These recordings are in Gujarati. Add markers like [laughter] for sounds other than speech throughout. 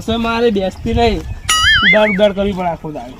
મોસે મારે બેસતી નહીં ઉડાડ ઉડાડ કરવી પડે આખો દાડો.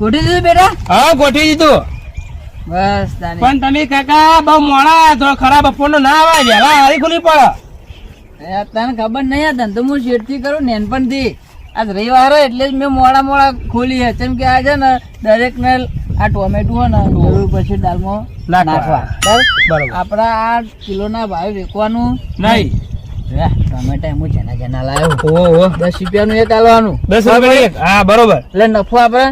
ગોઠવી દીધું બેટા? હા ગોઠવી દીધું. બસ પણ તમે કાકા બહુ મોડા તો ખરાબ બપોરનો ના આવે વહેલા હારી ખુલી પડે. તને ખબર નહીં આ ધંધો હું શેઠથી કરું નેનપણથી. આજ રવિવાર હોય એટલે જ મેં મોડા મોડા ખોલી છે. કેમ કે આ છે ને દરેક ને આ ટોમેટો હોય ને જરૂર પછી દાલમો નાખવા. બરાબર? આપણા આ કિલોના ભાવે વેચવાનું નહીં. ટમેટા હું જેના જેના લાવ્યો ઓહો ઓહો. દસ રૂપિયાનું એક આલવાનું. દસ રૂપિયા એક. હા બરોબર. એટલે નફો આપણે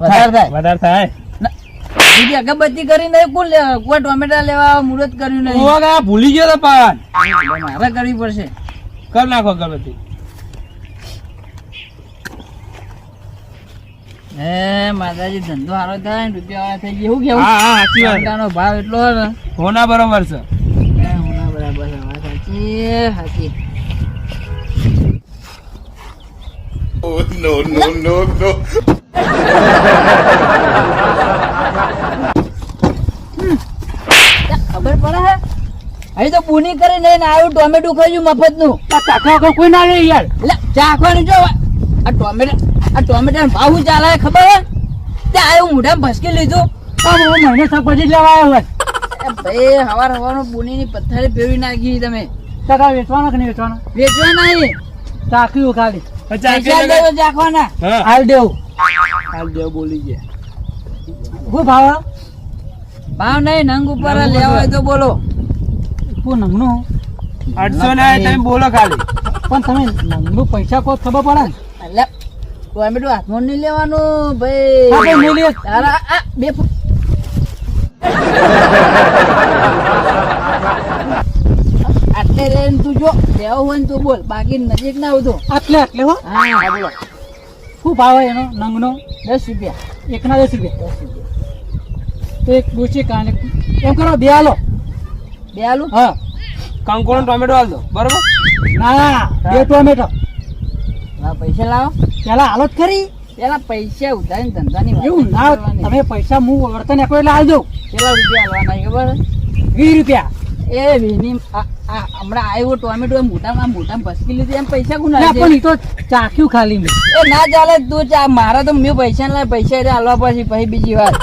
વધારે થાય વધારે થાય. બીજી અગરબત્તી કરીને કોણ કોઈ ટોમેટા લેવા મુહૂર્ત કર્યું નહીં. ભૂલી ગયો તો પણ મારે કરવી પડશે. કર નાખો અગરબત્તી. હે માતાજી ધંધો સારો થાય રૂપિયા વાળા થઈ ગયા. એવું હા હા સાચી વાત. ભાવ એટલો હોના બરોબર છે હે, હોના બરાબર છે વાત સાચી no. ખબર પડે હે? અહીં તો પૂની કરી ને આવ્યું ટોમેટું ખાઈ મફતનું કાકા કોઈ ના રે યાર. એટલે ચાખવાનું જો આ ટોમેટા આ ટોમેટા ભાવ શું ચાલે ખબર હે? તે આવ્યું મોઢામાં ભસકી લીધું. મહિને શાકભાજી લેવા આવ્યો હોય. ભાઈ હવાર પૂની ની પથ્થરે ફેરવી નાખી તમે. કાકા વેચવાના કે નહીં વેચવાના? વેચવાના નહીં ચાખ્યું ખાલી દેવો ચાખવાના. હાલ દેવું. હાલ દેવ બોલી ગયા. શું ભાવ? ભાવ નહીં નંગ ઉપર લેવા હોય તો બોલો. શું નંગનું? આઠસો ના તમે બોલો ખાલી. પણ તમે નંગનું પૈસા કો ખબર પડે ને? એટલે ટોમેટો હાથમાં નહીં લેવાનું ભાઈ. ભાઈ, નહીં લે. બે ફૂ- આટલે તું જો લેવું હોય તું બોલ. બાકી નજીક ના આવતો આટલે આટલે હો? હા બોલો. શું ભાવ હોય એનો? નંગનો? દસ રૂપિયા. એકના દસ રૂપિયા? દસ રૂપિયા. તો એક પૂછી કાને. એમ કરો બે આલો. બે આલુ? હા. કંકોણ ટોમેટો આલ દો બરોબર? ના બે ટોમેટો. હા, પૈસા લાવો. પેલા હાલો જ ખરી. પેલા પૈસા ઉધારી ધંધાની એવું ના તમે પૈસા હું વર્તન એકલો એટલે દઉં. કેટલા રૂપિયા આલવાના ખબર? વીસ રૂપિયા. એ વીની હમણાં આવ્યો ટોમેટો એમ મોટામાં મોટામાં ભસકી લીધી એમ પૈસા ગુના પણ તો ચાખ્યું ખાલી એ ના ચાલે તું ચા મારા તો મેં પૈસા ના પૈસા એટલે હાલવા પછી પછી બીજી વાત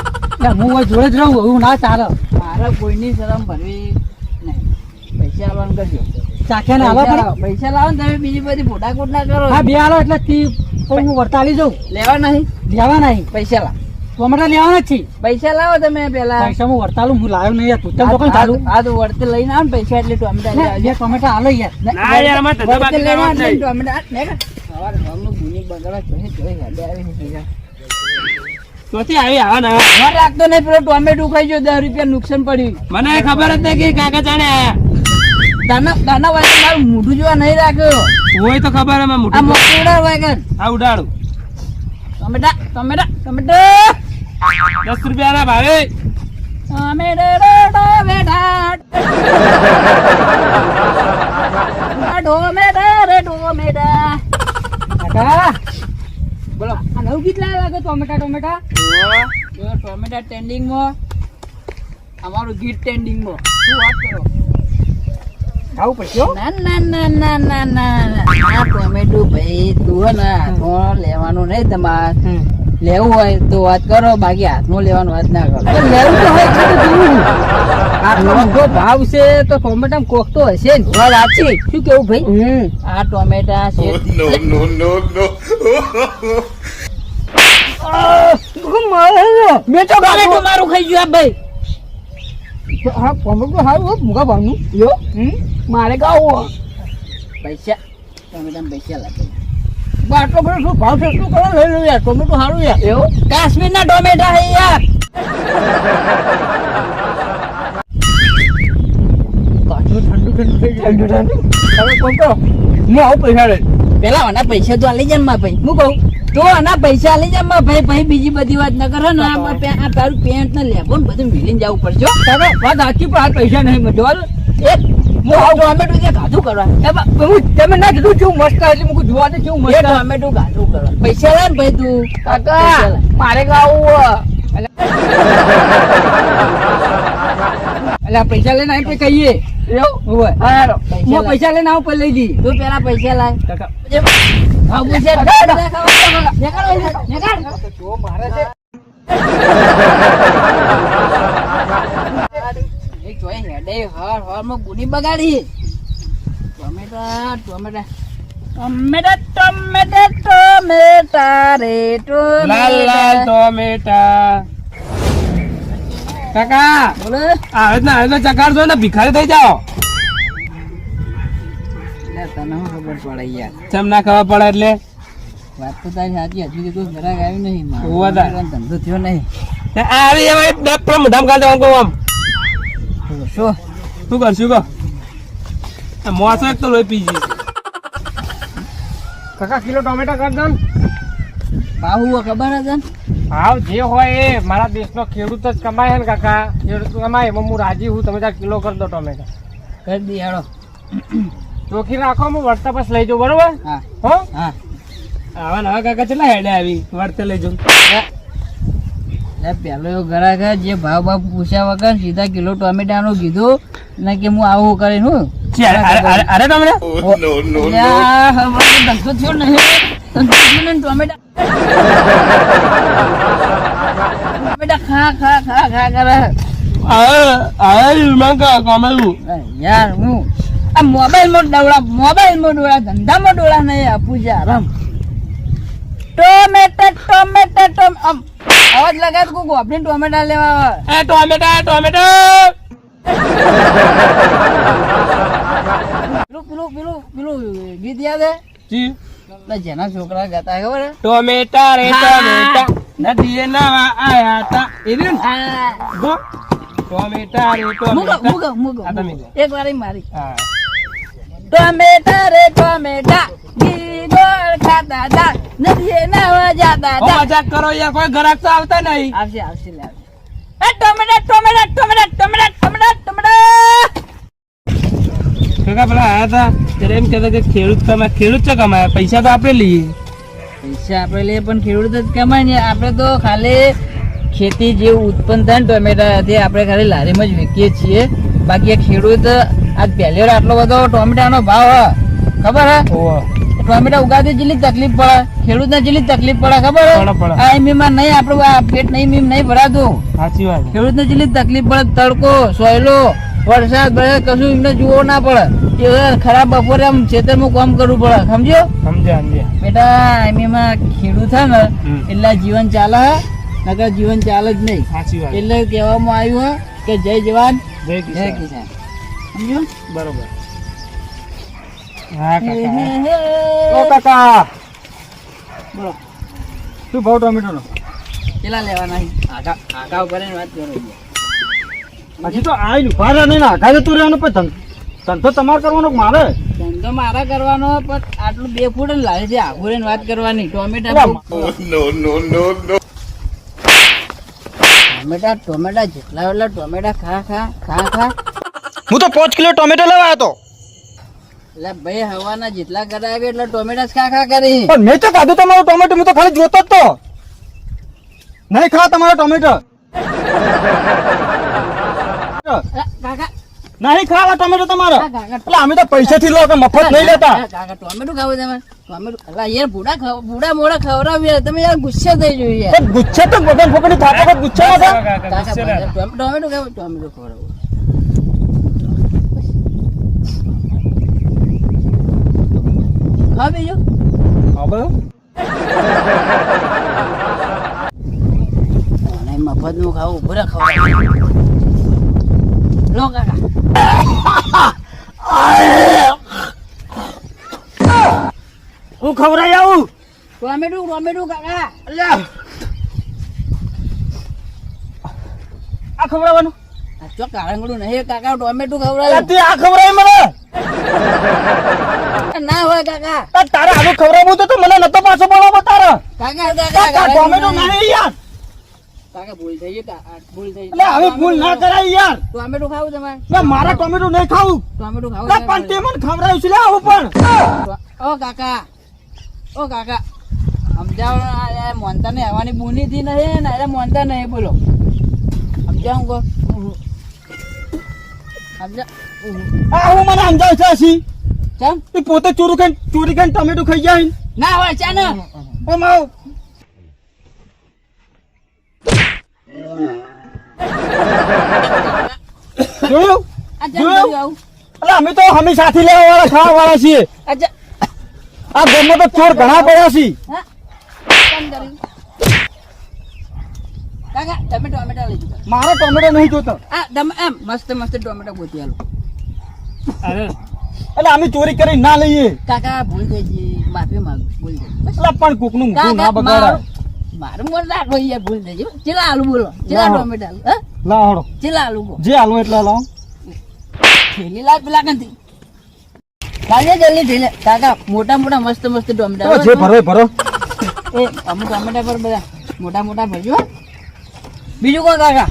હું જોડે જ રહું હું ના ચાલે. મારા કોઈની શરમ ભરવી નહીં. પૈસા આલવાનું કરજો. ચાખ્યા ને આલો પૈસા લાવો. ને તમે બીજી બધી ફોટા કોટ ના કરો. હા બે આલો એટલે હું વર્તાલી જાઉં. લેવા નહીં. લેવા નહીં. પૈસા લાવો. ટોમેટા લેવાના છે. પૈસા લાવો તમે પેલા. પૈસા હું વર્તાલું હું લાવ્યો નહીં યાર. તું તમે દુકાન ચાલુ આ- આ તો વડતે લઈને આવ ને પૈસા એટલે ટોમેટા આવજો. ટોમેટા આલો યાર. ના, યાર, અમારે ધંધા બાકી કરવા નહીં. ટોમેટા, લે કે. સવારે ઘરનું ભૂની બગાડવા જોઈ જોઈએ, હેડે આવી. ચોથી આવી આવા ના મને રાખતો નહીં પેલો ટોમેટું ખાઈ ગયો દસ રૂપિયા નુકસાન પડ્યું. મને ખબર જ નહીં કે કાકા જાણે આયા. દાના દાના વાગે મારું મોઢું જોવા નહીં રાખ્યો. હોય તો ખબર અમે આ મોટું મોટું ઉડાડ વાગે. આ ઉડાડું. ટમેટા ટમેટા ટમેટા. દસ રૂપિયા ના ભાવે. ટોમેટા બોલો. આ નવું કેટલા લાગે ટોમેટા ટોમેટા? ટોમેટા ટ્રેન્ડિંગમાં અમારું ગીત ટ્રેન્ડિંગમાં શું વાત કરો? ખાવું પડશે. ના ના ના ના ના ના ના. ટોમેટો ભાઈ તું ના લેવાનું નહીં તમારે? લેવું હોય તો વાત કરો બાકી હાથમાં લેવાનું વાત ના કરો. લેવું તો હોય છે તો. જોવું. આટલો ભાવ છે તો ટોમેટા કોક તો હશે ને. વાત સાચી. શું કેવું ભાઈ? આ ટોમેટા છે. મેં તો મારું ખાઈ ગયું આ ભાઈ. હા ટોમેટો સારું હો, મૂંગા ભાવનું. યો હમ? મારે ગાવું પૈસા ટોમેટા પૈસા લાગે. આટલો બધો શું ભાવ છે? શું કરો લઈ લો યાર ટોમેટો સારું યાર. એવું? કાશ્મીર ના ટોમેટા હે યાર. કાચું ઠંડુ ઠંડુ ઠંડુ ઠંડુ. હવે કોણ કરો હું આવું પૈસા લઈ. પેલા આના પૈસા તો આલી જાય ભાઈ. હું કહું? તો આના પૈસા આલી જાય મારા ભાઈ. ભાઈ બીજી બધી વાત ન કરે. ને આ તારું પેન્ટ ને લેબો ને બધું મિલીને જવું પડશે વાત આખી પણ આ પૈસા નહીં જોવા દો. તમે ના કીધું કેવું મસ્ત એટલે મૂકું જોવા દે કેવું મસ્ત ટોમેટું ગાધું કરવા પૈસા લે ને ભાઈ તું. કાકા! મારે ગાવું એટલે પૈસા લઈને આવી કહીએ. હા પૈસા લઈને આવું લઈ જઈએ. તું પેલા પૈસા લાય. કાકા. મારે [laughs] હેડે હર હરમાં ગુની બગાડી. ટોમેટા ટોમેટા. ટોમેટા ટોમેટા ટોમેટા રે લાલ લાલ ટોમેટા. ટોમેટા. કાકા બોલો. આવે ને આવે ચકાર છો ને ભિખારી થઈ જાઓ. લે તને શું ખબર પડે યાર? ચમ ના ખબર પડે એટલે? વાત તો તારી સાચી હજુ તો કોઈ આવી આવ્યું નહીં. ધંધો થયો નહીં. આવી બે મોઢામાં કાઢ દેવાનું કહું આમ. શું? શું કરશું કહો? મોસો એક તો લોહી પી જઈશ કાકા કિલો ટોમેટા કર દો ભાવ હું ખબર હશે ને? ભાવ જે હોય એ. મારા દેશનો ખેડૂત જ કમાય ને કાકા. ખેડૂત કમાય એમાં હું રાજી હું તમે કિલો કરી દો ટોમેટા. કરી દી હેડો ચોખી રાખો હું વળતા પાસ લઈ જાઉં. બરોબર? હા. હો? હા. આવા નવા કાકા કેટલા હેડે આવી? વળતે લઈ જાઉં. પેલો એવો ગ્રાહક જે ભાવ ભાવ પૂછ્યા વગર સીધા કિલો ટોમેટાનું કીધું ને કે હું આવું કરી હું. અરે તમને? ધંધો થયો નહીં. ધંધો થયો નહીં ને ટોમેટા. ટોમેટા ખા ખા ખા ખા કરે. યાર હું આ મોબાઈલમાં ડવડા મોબાઈલમાં ડોળા ધંધામાં ડોળા નહીં આપું છે આરામ ટોમેટા ટોમેટા ટોમ અવાજ તો કોક વાપરીને ટોમેટા લેવા આવે. એ ટોમેટા ટોમેટો! પેલું પેલું પેલું પેલું ગીત યાદ હે? જી. જેના છોકરા ગાતા ખબર ટોમેટા રે ટોમેટા. નદીએ નવા આયા તા. એવી ટોમેટા રે ટોમેટા. એક વાર મારી. ટોમેટા રે ટોમેટા. ગોળ ખાતા તા નદીએ નાવા જાતા ઓ મજાક કરો યાર કોઈ ગ્રાહક તો આવતા નહીં. આવશે આવશે લે એ ટમેટા ટમેટા ટમેટા ટમેટા ટમેટા ટમેટા કાકા પેલા આયા હતા ત્યારે એમ કહેતા કે ખેડૂત કમાય ખેડૂત છે કમાય પૈસા તો આપણે લઈએ. પૈસા આપણે લઈએ પણ ખેડૂત જ કમાય ને. આપણે તો ખાલી ખેતી જે ઉત્પન્ન થાય ને ટોમેટાથી આપણે ખાલી લારીમાં જ વેચીએ છીએ. બાકી આ ખેડૂત આજ પહેલી આટલો બધો ટોમેટાનો ભાવ હ. ખબર હે? ટોમેટા ઉગાડતી જેટલી તકલીફ પડે ખેડૂત ને જેટલી તકલીફ પડે ખબર? પડે, પડે. નહીં આપણું આ પેટ નહીં મીમ નહીં ભરાતું. સાચી વાત ખેડૂત ને જેટલી તકલીફ પડે તડકો સોયલો વરસાદ ભરે કશું એમને જોવો ના પડે. એ ખરાબ બપોરે આમ ખેતરમાં કામ કરવું પડે. સમજ્યો? સમજ્યા સમજ્યા. બેટા એમાં ખેડૂત છે ને એટલા જીવન ચાલે હે નકર જીવન ચાલે જ નહીં. સાચી વાત એટલે કહેવામાં આવ્યું હે કે જય જવાન જય કિસાન. સમજ્યો? બરોબર. હા કાકા. ઓ કાકા. બોલો. શું ભાવ ટોમેટો નો કેટલા લેવાના? આગા આગા ઉપર વાત કરો. હજી તો આઈ ઊભા રહે નહીં આઘા જતું રહેવાનું પણ ધંધો તમારે કરવાનો મારે? ધંધો મારા કરવાનો પણ આટલું બે ફૂટ જ લાગે છે. આઘું રહીને વાત કરવાની. ટોમેટા ટોમેટા ટોમેટા જેટલા એટલા ટોમેટા ખા ખા ખા ખા. હું તો પાંચ કિલો ટોમેટો લેવા આવ્યો એટલે ભાઈ હવાના જેટલા કરાવે એટલે ટોમેટા જ ખા ખા કરી. પણ મેં તો ખાધું તમારું ટોમેટો હું તો ખાલી જોતો જ તો. નહીં ખા તમારો ટોમેટો. નહીં ખાવા ટોમેટો તમારો. એટલે અમે તો પૈસાથી લો કે મફત નહીં લેતા. ટોમેટો ખાવ તમે ટોમેટો અલા યાર ભૂડા ખાવ ભૂડા મોડા ખવડાવ્યા તમે યાર ગુસ્સે થઈ જોઈએ. ગુસ્સે તો બગન ફોકડી થાપો ટોમ- ટોમેટો ખાવ ટોમેટો ખાવ બીજું હવે? અને મફતનું ખાવું ભૂરા ખવડાવું લો કાકા. હું ખવડાઈ આવું? ટોમેટું ટોમેટું કાકા. આ ખવડાવવાનું? આ ચો કાળંગડું નહીં કાકા ટોમેટું ખવડાવ્યું. આ ખવડાય મને. ના હોય કાકા. તારે આનું ખવડાવવું તો મને નતો પાછો બોલાવો તારે. કાકા ટોમેટો નહીં યાર. કાકા ભૂલ થઈ ગઈ ભૂલ થઈ એટલે હવે ભૂલ ના કરાય યાર. ટોમેટો ખાવું તમારે? ના મારા ટોમેટો નહીં ખાવું. ટોમેટો ખાવું પણ તે મને ખવડાવ્યું છે લે આવું પણ. ઓ કાકા. ઓ કાકા. સમજાવો મોનતા ને આવવાની બુની થી નહીં ને મોનતા નહીં બોલો. સમજાવું સમજા આ હું મને સમજાવ છે હસી કેમ? એ પોતે ચોરી ખાઈ ચોરી ખાઈને ટમેટું ખાઈ જાય ના હોય ચા ને. ઓ માવ. જોયું? જોયું? કર્યું અમે તો હમી સાથી લેવા વાળા ખાવા વાળા છીએ આ ગામમાં તો ચોર ઘણા પડ્યા છે. મારો ટોમેટો નહીં જોતો. આ એમ મસ્ત મસ્ત ટોમેટો ગોતી આલો. એટલે અમે ચોરી કરી ના લઈએ. કાકા ભૂલ થઈ ગઈ. માફી માંગુ ભૂલ થઈ એટલે પણ કોકનું મોઢું ના બગાડ મારું મોઢું રાખો યાર ભૂલ થઈ ગઈ. ચેલા આલુ બોલો? ચેલા ના. ટમેટા આલુ હા? લાવ હળો ચેલા આલુ બોલો? જે આલુ એટલે લાવ થેલી લાગ પેલા કંથી લાગે જલ્દી થેલી કાકા મોટા મોટા મસ્ત મસ્ત ટોમેટા જે ભરો ભરો. એ અમુક ટોમેટા પર બધા મોટા મોટા ભરજો બીજું કોણ કાકા?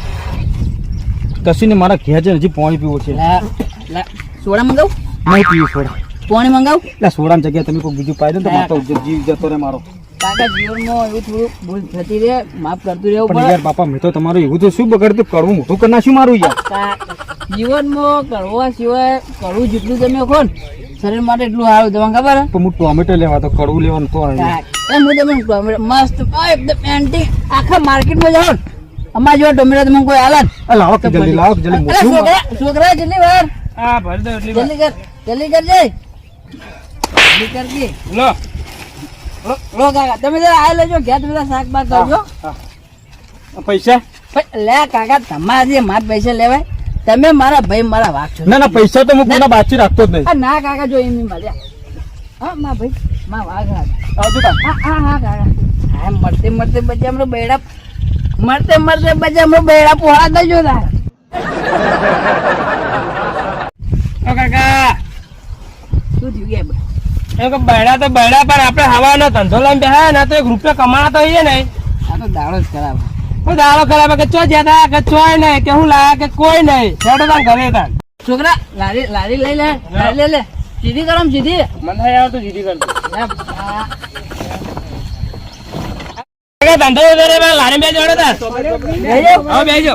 કશું ને મારા ઘેર છે હજી પાણી પીવું છે. લા લા. સોડા મંગાવું? નહીં પીવું સોડા. પાણી મંગાવું? એટલે સોડાની જગ્યા તમે કોઈ બીજું પાઈ દો તો મારો જીવ જતો રહે મારો. કાકા જીવનમાં એવું થોડું ભૂલ થતી રહે માફ કરતું રહેવું પણ યાર બાપા મેં તો તમારું એવું તો શું બગડતું કરવું મોટું કરી નાખ્યું મારું યાર. જીવનમાં કડવા સિવાય કડવું જેટલું તમે ખો શરીર માટે એટલું સારું તમને ખબર? પણ હું ટોમેટો લેવા તો કડવું લેવાનું તો. એમ હું તમને ટોમેટો મસ્ત એકદમ એન્ટી આખા માર્કેટમાં જાઓ અમારા જેવા ટોમેટો તમને કોઈ હાલત લાવો જલ્દી લાવો જલ્દી છોકરા છોકરા જલ્દી વાર. હા ભરી દો એટલી જલ્દી કર જલ્દી કરજે. જલ્દી કર લો. લો લો કાકા તમે જરા આ લેજો ઘેર બધા શાક બાક કરજો પૈસા? લે કાકા તમારે માર પૈસા લેવાય તમે મારા ભાઈ મારા વાક છો. ના ના પૈસા તો હું કોના બાચી રાખતો જ નહીં. ના કાકા જો એમ મળ્યા હા મા ભાઈ મા વાઘ. આવજો હા હા હા કાકા. હા મરતે મરતે બચ્ચા હમણાં બેડા મળતે મળતે બચ્ચા હમણાં બેડા પોહા દેજો ઓ કાકા. શું થયું કે? તો બૈડા પણ આપણે હવાનો ધંધો લઈને બેહા ને તો એક રૂપિયા કમાણા તો હોઈએ ને આ તો દાડો જ ખરાબ. હું દાડો ખરાબ કે ચો જતા કે ચોય નહીં કે હું લાયા કે કોઈ નહીં. છેડો તાન ઘરે તાન. છોકરા લારી લારી લઈ લે લારી લઈ લે. સીધી કરો સીધી. મને નહીં તો જીધી કરતો ધંધો લારી બે જોડે તાર બેજો.